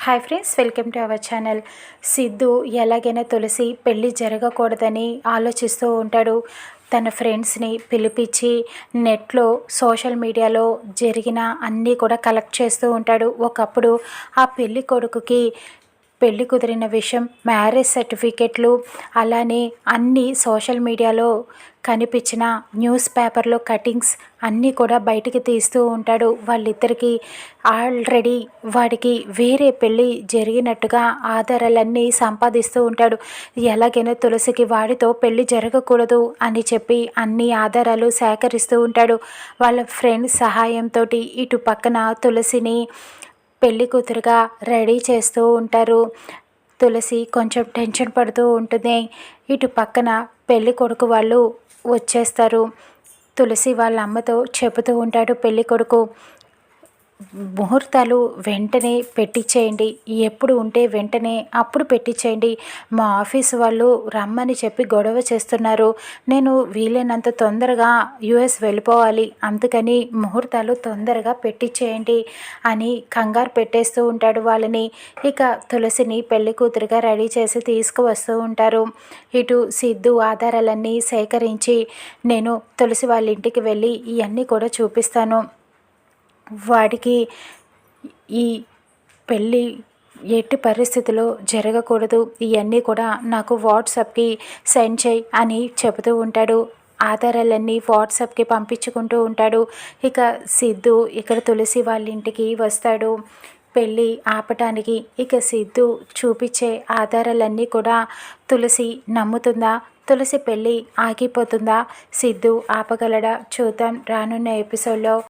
Hi friends welcome to our channel. Siddhu ఎలాగైనా తులసి పెళ్ళి జరగకూడదని ఆలోచిస్తూ ఉంటాడు. తన ఫ్రెండ్స్ని పిలిపించి నెట్లో సోషల్ మీడియాలో జరిగిన అన్నీ కూడా కలెక్ట్ చేస్తూ ఉంటాడు. ఒకప్పుడు ఆ పెళ్ళి కొడుకుకి పెళ్ళి కుదిరిన విషయం మ్యారేజ్ సర్టిఫికెట్లు అలానే అన్ని సోషల్ మీడియాలో కనిపించిన న్యూస్ పేపర్లో కటింగ్స్ అన్నీ కూడా బయటికి తీస్తూ ఉంటాడు. వాళ్ళిద్దరికీ ఆల్రెడీ వాడికి వేరే పెళ్ళి జరిగినట్టుగా ఆధారాలన్నీ సంపాదిస్తూ ఉంటాడు. ఎలాగైనా తులసికి వాడితో పెళ్ళి జరగకూడదు అని చెప్పి అన్ని ఆధారాలు సేకరిస్తూ ఉంటాడు. వాళ్ళ ఫ్రెండ్స్ సహాయంతో ఇటు పక్కన తులసిని పెళ్ళి కూతురుగా రెడీ చేస్తూ ఉంటారు. తులసి కొంచెం టెన్షన్ పడుతూ ఉంటుంది. ఇటు పక్కన పెళ్ళి కొడుకు వాళ్ళు వచ్చేస్తారు. తులసి వాళ్ళ అమ్మతో చెబుతూ ఉంటాడు పెళ్ళి కొడుకు. ముహూర్తాలు వెంటనే పెట్టించేయండి ఎప్పుడు ఉంటే వెంటనే అప్పుడు పెట్టించేయండి మా ఆఫీస్ వాళ్ళు రమ్మని చెప్పి గొడవ చేస్తున్నారు. నేను వీలైనంత తొందరగా యుఎస్ వెళ్ళిపోవాలి. అందుకని ముహూర్తాలు తొందరగా పెట్టించేయండి అని కంగారు పెట్టేస్తూ ఉంటాడు వాళ్ళని. ఇక తులసిని పెళ్ళి కూతురుగా రెడీ చేసి తీసుకువస్తూ ఉంటారు. ఇటు సిద్ధు ఆధారాలన్నీ సేకరించి నేను తులసి వాళ్ళ ఇంటికి వెళ్ళి ఇవన్నీ కూడా చూపిస్తాను. వాడికి ఈ పెళ్ళి ఎట్టి పరిస్థితిలో జరగకూడదు. ఇవన్నీ కూడా నాకు వాట్సాప్కి సెండ్ చేయి అని చెబుతూ ఉంటాడు. ఆధారాలన్నీ వాట్సాప్కి పంపించుకుంటూ ఉంటాడు. ఇక సిద్ధు ఇక్కడ తులసి వాళ్ళ ఇంటికి వస్తాడు. పెళ్ళి ఆపటానికి ఇక సిద్ధు చూపించే ఆధారాలన్నీ కూడా తులసి నమ్ముతుందా? తులసి పెళ్ళి ఆగిపోతుందా? సిద్ధు ఆపగలడా? చూద్దాం రానున్న ఎపిసోడ్లో.